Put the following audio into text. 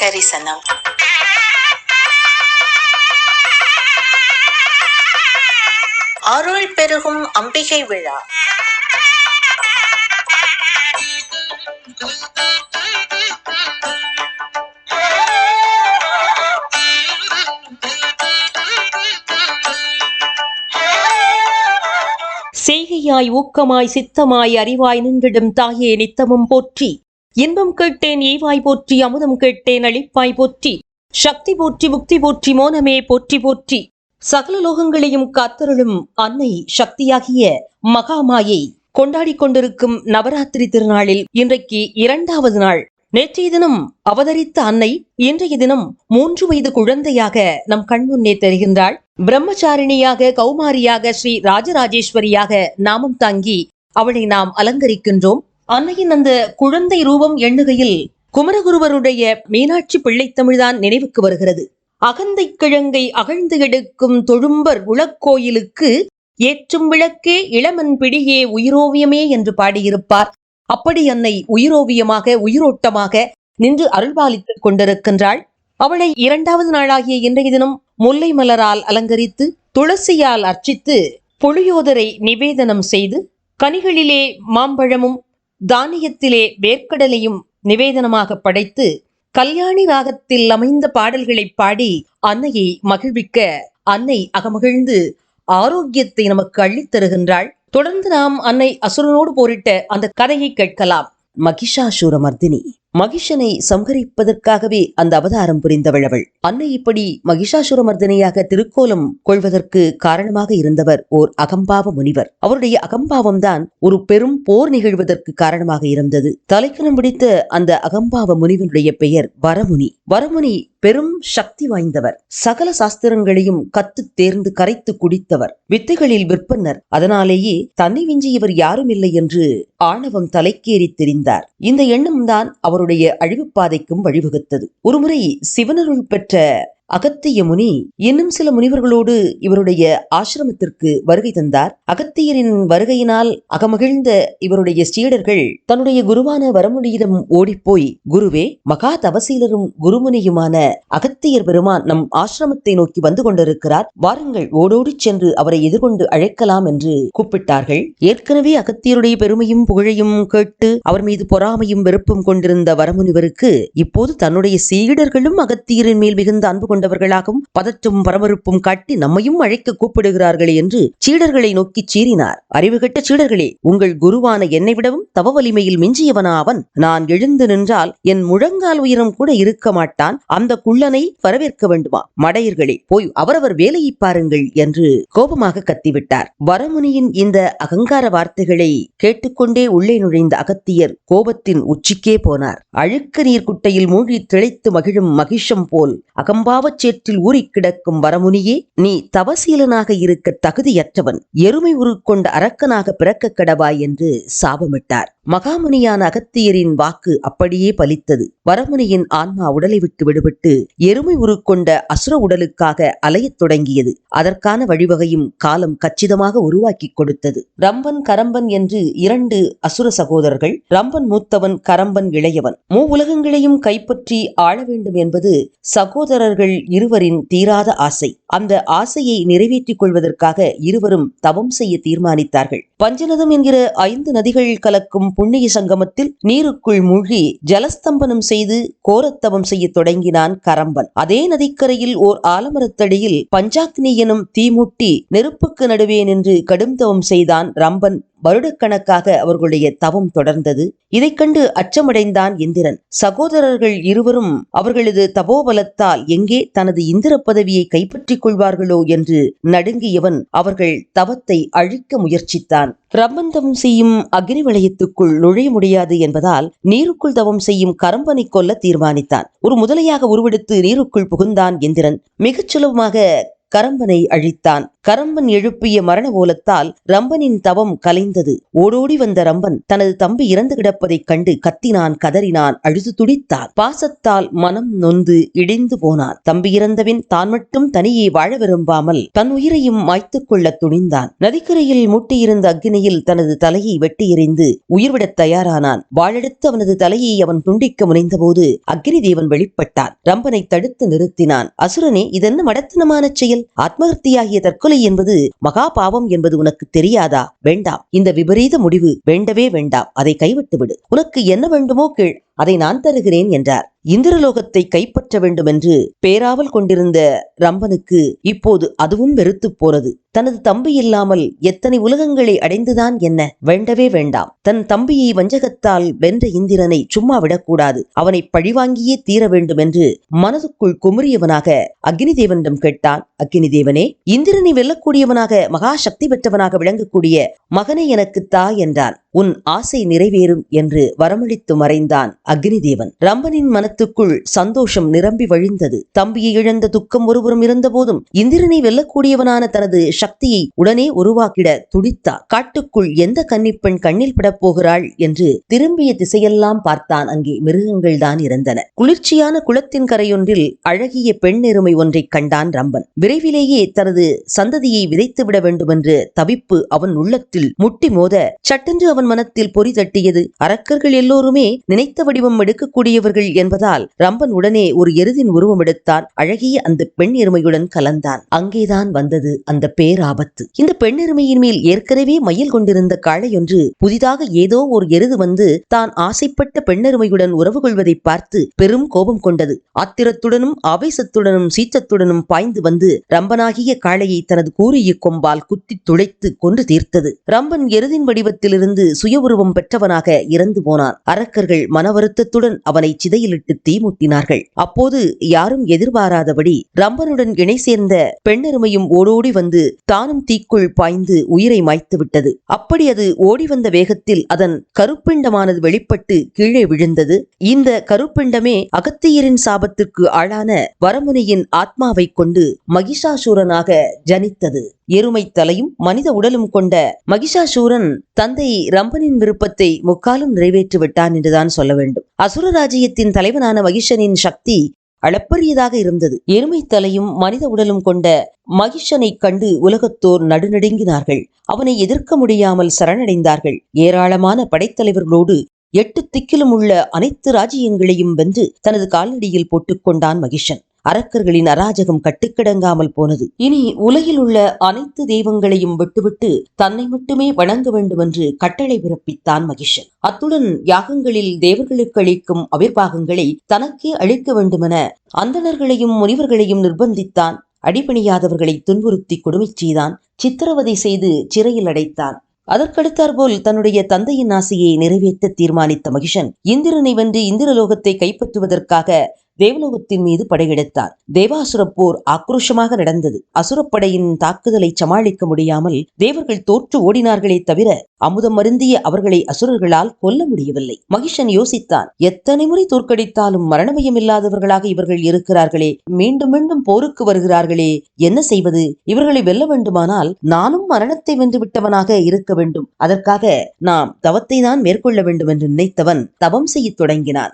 தரிசனம் அருள் பெருகும் அம்பிகை விழா. செய்கையாய் ஊக்கமாய் சித்தமாய் அறிவாய் நின்றிடும் தாயே நித்தமும் போற்றி. இன்பம் கேட்டேன் ஏவாய் போற்றி அமுதம் கேட்டேன் அளிப்பாய் போற்றி. சக்தி போற்றி முக்தி போற்றி மோனமே போற்றி போற்றி. சகல லோகங்களையும் காத்தருளும் அன்னை சக்தியாகிய மகாமாயை கொண்டாடிக் கொண்டிருக்கும் நவராத்திரி திருநாளில் இன்றைக்கு இரண்டாவது நாள். நேற்றைய தினம் அவதரித்த அன்னை இன்றைய தினம் மூன்று வயது குழந்தையாக நம் கண்முன்னே தெரிகின்றாள். பிரம்மச்சாரிணியாக கௌமாரியாக ஸ்ரீ ராஜராஜேஸ்வரியாக நாமம் தாங்கி அவளை நாம் அலங்கரிக்கின்றோம். அன்னையின் அந்த குழந்தை ரூபம் எண்ணுகையில் குமரகுருவருடைய மீனாட்சி பிள்ளைத்தமிழ்தான் நினைவுக்கு வருகிறது. அகந்தை கிழங்கை அகழ்ந்து எடுக்கும் தொழும்பர் உளக்கோயிலுக்கு ஏற்றும் விளக்கே இளமன் பிடியே உயிரோவியமே என்று பாடியிருப்பார். அப்படி அன்னை உயிரோவியமாக உயிரோட்டமாக நின்று அருள்பாலித்துக் கொண்டிருக்கின்றாள். அவளை இரண்டாவது நாளாகிய இன்றைய தினம் முல்லை மலரால் அலங்கரித்து துளசியால் அர்ச்சித்து புளியோதரை நிவேதனம் செய்து கனிகளிலே மாம்பழமும் தானியத்திலே வேர்க்கடலையும் நிவேதனமாக படைத்து கல்யாணி ராகத்தில் அமைந்த பாடல்களை பாடி அன்னையை மகிழ்விக்க அன்னை அகமகிழ்ந்து ஆரோக்கியத்தை நமக்கு அள்ளித் தருகின்றாள். தொடர்ந்து நாம் அன்னை அசுரனோடு போரிட்ட அந்த கதையை கேட்கலாம். மகிஷாசூரமர்தினி. மகிஷனை சம்ஹரிப்பதற்காகவே அந்த அவதாரம் புரிந்தவள் அவள். அன்னை இப்படி மகிஷாசுரமர்தனையாக திருக்கோலம் கொள்வதற்கு காரணமாக இருந்தவர் ஓர் அகம்பாவ முனிவர். அவருடைய அகம்பாவம் தான் ஒரு பெரும் போர் நிகழ்வதற்கு காரணமாக இருந்தது. தலைக்கணம் பிடித்த அந்த அகம்பாவ முனிவனுடைய பெயர் வரமுனி. வரமுனி பெரும் சக்தி வாய்ந்தவர். சகல சாஸ்திரங்களையும் கத்து தேர்ந்து கரைத்து குடித்தவர். வித்தைகளில் விற்பனர். அதனாலேயே தன்னை விஞ்சியவர் யாரும் இல்லை என்று ஆணவம் தலைக்கேறி தெரிந்தார். இந்த எண்ணம்தான் அவருடைய அழிவுப் பாதைக்கும் வழிவகுத்தது. ஒருமுறை சிவனருள் பெற்ற அகத்திய முனி இன்னும் சில முனிவர்களோடு இவருடைய ஆசிரமத்திற்கு வருகை தந்தார். அகத்தியரின் வருகையினால் அகமகிழ்ந்த இவருடைய சீடர்கள் தன்னுடைய குருவான வரமுடியிடம் ஓடிப்போய் குருவே மகா தவசீலரும் குருமுனியுமான அகத்தியர் பெருமான் நம் ஆசிரமத்தை நோக்கி வந்து கொண்டிருக்கிறார். வாருங்கள் ஓடோடிச் சென்று அவரை எதிர்கொண்டு அழைக்கலாம் என்று கூப்பிட்டார்கள். ஏற்கனவே அகத்தியருடைய பெருமையும் புகழையும் கேட்டு அவர் மீது பொறாமையும் வெறுப்பும் கொண்டிருந்த வரமுனிவருக்கு இப்போது தன்னுடைய சீடர்களும் அகத்தியரின் மேல் மிகுந்த அன்பு கொண்டு கொண்டவர்களாகவும் பதற்றும் பரபரப்பும் காட்டி நம்மையும் அழைக்க கூப்பிடுகிறார்களே என்று சீடர்களை நோக்கி சீறினார். அறிவுகெட்ட சீடர்களே உங்கள் குருவான என்னை விடவும் தவ வலிமையில் மிஞ்சியவனா அவன்? நான் எழுந்து நின்றால் என் முழங்கால் உயரம் கூட இருக்க மாட்டான். அந்த குள்ளனை வரவேற்க வேண்டுமா? மடையர்களே போய் அவரவர் வேலையை பாருங்கள் என்று கோபமாக கத்திவிட்டார். வரமுனியின் இந்த அகங்கார வார்த்தைகளை கேட்டுக்கொண்டே உள்ளே நுழைந்த அகத்தியர் கோபத்தின் உச்சிக்கே போனார். அழுக்கு நீர் குட்டையில் மூழ்கி திளைத்து மகிழும் மகிஷம் போல் அகம்பாவ சேற்றில் ஊறிக் கிடக்கும் வரமுனியே நீ தவசீலனாக இருக்க தகுதியற்றவன். எருமை உருக்கொண்ட அரக்கனாக பிறக்க கடவாய் என்று சாபமிட்டார். மகாமுனியான அகத்தியரின் வாக்கு அப்படியே பலித்தது. வரமுனியின் ஆன்மா உடலை விட்டு விடுபட்டு எருமை உருக்கொண்ட அசுர உடலுக்காக அலையத் தொடங்கியது. அதற்கான வழிவகையும் காலம் கச்சிதமாக உருவாக்கி கொடுத்தது. ரம்பன் கரம்பன் என்று இரண்டு அசுர சகோதரர்கள் ரம்பன் மூத்தவன் கரம்பன் இளையவன். மூ உலகங்களையும் கைப்பற்றி ஆள வேண்டும் என்பது சகோதரர்கள் இருவரின் தீராத ஆசை. அந்த ஆசையை நிறைவேற்றிக் கொள்வதற்காக இருவரும் தவம் செய்ய தீர்மானித்தார்கள். பஞ்சநதம் என்கிற ஐந்து நதிகள் கலக்கும் புண்ணிய சங்கமத்தில் நீருக்குள் மூழ்கி ஜலஸ்தம்பனம் செய்து கோரத்தவம் செய்ய தொடங்கினான் கரம்பன். அதே நதிக்கரையில் ஓர் ஆலமரத்தடியில் பஞ்சாக்னி எனும் தீமூட்டி நெருப்புக்கு நடுவே நின்று கடும் தவம் செய்தான் ரம்பன். வருடக்கணக்காக அவர்களுடைய தவம் தொடர்ந்தது. இதைக் கண்டு அச்சமடைந்தான் இந்திரன். சகோதரர்கள் இருவரும் அவர்களது தபோபலத்தால் எங்கே தனது இந்திர பதவியை கைப்பற்றிக் கொள்வார்களோ என்று நடுங்கியவன் அவர்கள் தவத்தை அழிக்க முயற்சித்தான். பிரபந்தம் செய்யும் அக்னி வளையத்துக்குள் நுழைய முடியாது என்பதால் நீருக்குள் தவம் செய்யும் கரம்பனை கொல்ல தீர்மானித்தான். ஒரு முதலையாக உருவெடுத்து நீருக்குள் புகுந்தான் இந்திரன். மிகச் சுலபமாக கரம்பனை அழித்தான். கரம்பன் எழுப்பிய மரண ஓலத்தால் ரம்பனின் தவம் கலைந்தது. ஓடோடி வந்த ரம்பன் தனது தம்பி இறந்து கிடப்பதைக் கண்டு கத்தினான் கதறினான் அழுது துடித்தான். பாசத்தால் மனம் நொந்து இடிந்து போனான். தம்பி இறந்தவின் தான் மட்டும் தனியே வாழ விரும்பாமல் தன் உயிரையும் மாய்த்துக் கொள்ளத் துணிந்தான். நதிக்கரையில் மூட்டியிருந்த அக்னியில் தனது தலையை வெட்டி எறிந்து உயிர்விடத் தயாரானான். வாழெடுத்து அவனது தலையை அவன் துண்டிக்க முனைந்தபோது அக்னி தேவன் வெளிப்பட்டான். ரம்பனை தடுத்து நிறுத்தினான். அசுரனே இதென்ன மடத்தனமான செயல்? ஆத்மஹத்தியாகிய தற்கொலை என்பது மகா பாவம் என்பது உனக்கு தெரியாதா? வேண்டாம். இந்த விபரீத முடிவு வேண்டவே வேண்டாம். அதை கைவிட்டு விடு உனக்கு என்ன வேண்டுமோ கீழ் அதை நான் தருகிறேன் என்றார். இந்திரலோகத்தை கைப்பற்ற வேண்டும் என்று பேராவல் கொண்டிருந்த ரம்பனுக்கு இப்போது அதுவும் வெறுத்துப் போறது தனது தம்பி இல்லாமல் எத்தனை உலகங்களை அடைந்துதான் என்ன? வேண்டவே வேண்டாம். தன் தம்பியை வஞ்சகத்தால் வென்ற இந்திரனை சும்மா விடக்கூடாது. அவனை பழிவாங்கியே தீர வேண்டும் என்று மனதுக்குள் குமுறியவனாக அக்னிதேவனிடம் கேட்டான். அக்னிதேவனே இந்திரனை வெல்லக்கூடியவனாக மகா சக்தி பெற்றவனாக விளங்கக்கூடிய மகனை எனக்கு தா என்றான். உன் ஆசை நிறைவேறும் என்று வரமளித்து மறைந்தான் அக்னிதேவன். ரம்பனின் மனத்துக்குள் சந்தோஷம் நிரம்பி வழிந்தது. தம்பியை இழந்த துக்கம் ஒருபுறம் இருந்தபோதும் இந்திரனை வெல்லக்கூடியவனான தனது சக்தியை உடனே உருவாக்கிட துடித்தார். காட்டுக்குள் எந்த கன்னிப்பெண் கண்ணில் படப் போகிறாள் என்று திரும்பிய திசையெல்லாம் பார்த்தான். அங்கே மிருகங்கள் தான் இருந்தன. குளிர்ச்சியான குளத்தின் கரையொன்றில் அழகிய பெண் எருமை ஒன்றைக் கண்டான் ரம்பன். விரைவிலேயே தனது சந்ததியை விதைத்து விட வேண்டுமென்று தவிப்பு அவன் உள்ளத்தில் முட்டி மோத சட்டென்று அவன் மனத்தில் பொறி தட்டியது. அரக்கர்கள் எல்லோருமே நினைத்தபடி வடிவம் எடுக்கக்கூடியவர்கள் என்பதால் ரம்பன் உடனே ஒரு எருதின் உருவம் எடுத்தான். அழகிய அந்த பெண் எருமையுடன் கலந்தான். அங்கேதான் வந்தது அந்த பேராபத்து. இந்த பெண் எருமையின் மேல் ஏற்கனவே மயில் கொண்டிருந்த காளையொன்று புதிதாக ஏதோ ஒரு எருது வந்து தான் ஆசைப்பட்ட பெண்ணெருமையுடன் உறவு கொள்வதை பார்த்து பெரும் கோபம் கொண்டது. ஆத்திரத்துடனும் ஆவேசத்துடனும் சீற்றத்துடனும் பாய்ந்து வந்து ரம்பனாகிய காளையை தனது கூறிய கொம்பால் குத்தி துளைத்து கொன்று தீர்த்தது. ரம்பன் எருதின் வடிவத்திலிருந்து சுய உருவம் பெற்றவனாக இறந்து போனான். அரக்கர்கள் மனவர் வருத்தத்துடன் அவனை சிதையிலிட்டு தீமுட்டினார்கள். அப்போது யாரும் எதிர்பாராதபடி ரம்பனுடன் இணை சேர்ந்த பெண்ணெருமையும் ஓடோடி வந்து தானும் தீக்குள் பாய்ந்து உயிரை மாய்த்து விட்டது. அப்படி அது ஓடி வந்த வேகத்தில் அதன் கருப்பிண்டமானது வெளிப்பட்டு கீழே விழுந்தது. இந்த கருப்பிண்டமே அகத்தியரின் சாபத்திற்கு ஆளான வரமுனியின் ஆத்மாவைக் கொண்டு மகிஷாசூரனாக ஜனித்தது. எருமை தலையும் மனித உடலும் கொண்ட மகிஷாசூரன் தந்தை ரம்பனின் விருப்பத்தை முக்காலும் நிறைவேற்றி விட்டான் என்றுதான் சொல்ல வேண்டும். அசுர ராஜ்யத்தின் தலைவனான மகிஷனின் சக்தி அளப்பரியதாக இருந்தது. எருமை தலையும் மனித உடலும் கொண்ட மகிஷனைக் கண்டு உலகத்தோர் நடுநடுங்கினார்கள். அவனை எதிர்க்க முடியாமல் சரணடைந்தார்கள். ஏராளமான படைத்தலைவர்களோடு எட்டு திக்கிலும் உள்ள அனைத்து ராஜ்யங்களையும் வென்று தனது காலடியில் போட்டுக்கொண்டான் மகிஷன். அரக்கர்களின் அராஜகம் கட்டுக்கிடங்காமல் போனது. இனி உலகில் உள்ள அனைத்து தெய்வங்களையும் விட்டுவிட்டு தன்னை மட்டுமே வணங்க வேண்டுமென்று கட்டளை பிறப்பித்தான் மகிஷன். அத்துடன் யாகங்களில் தேவர்களுக்கு அளிக்கும் அவிர்வாகங்களை தனக்கே அளிக்க வேண்டுமென அந்தணர்களையும் முனிவர்களையும் நிர்பந்தித்தான். அடிபணியாதவர்களை துன்புறுத்தி கொடுமை செய்தான். சித்திரவதை செய்து சிறையில் அடைத்தான். அதற்கடுத்தாற்போல் தன்னுடைய தந்தையின் ஆசையை நிறைவேற்ற தீர்மானித்த மகிஷன் இந்திரனை வென்று இந்திரலோகத்தை கைப்பற்றுவதற்காக தேவலோகத்தின் மீது படையெடுத்தார். தேவாசுர போர் ஆக்ரோஷமாக நடந்தது. அசுரப்படையின் தாக்குதலை சமாளிக்க முடியாமல் தேவர்கள் தோற்று ஓடினார்களே தவிர அமுதம் மருந்திய அவர்களை அசுரர்களால் கொல்ல முடியவில்லை. மகிஷன் யோசித்தான் எத்தனை முறை தோற்கடித்தாலும் மரணபயம் இல்லாதவர்களாக இவர்கள் இருக்கிறார்களே மீண்டும் மீண்டும் போருக்கு வருகிறார்களே என்ன செய்வது? இவர்களை வெல்ல வேண்டுமானால் நானும் மரணத்தை வென்று விட்டவனாக இருக்க வேண்டும். அதற்காக நாம் தவத்தை தான் மேற்கொள்ள வேண்டும் என்று நினைத்தவன் தவம் செய்யத் தொடங்கினான்.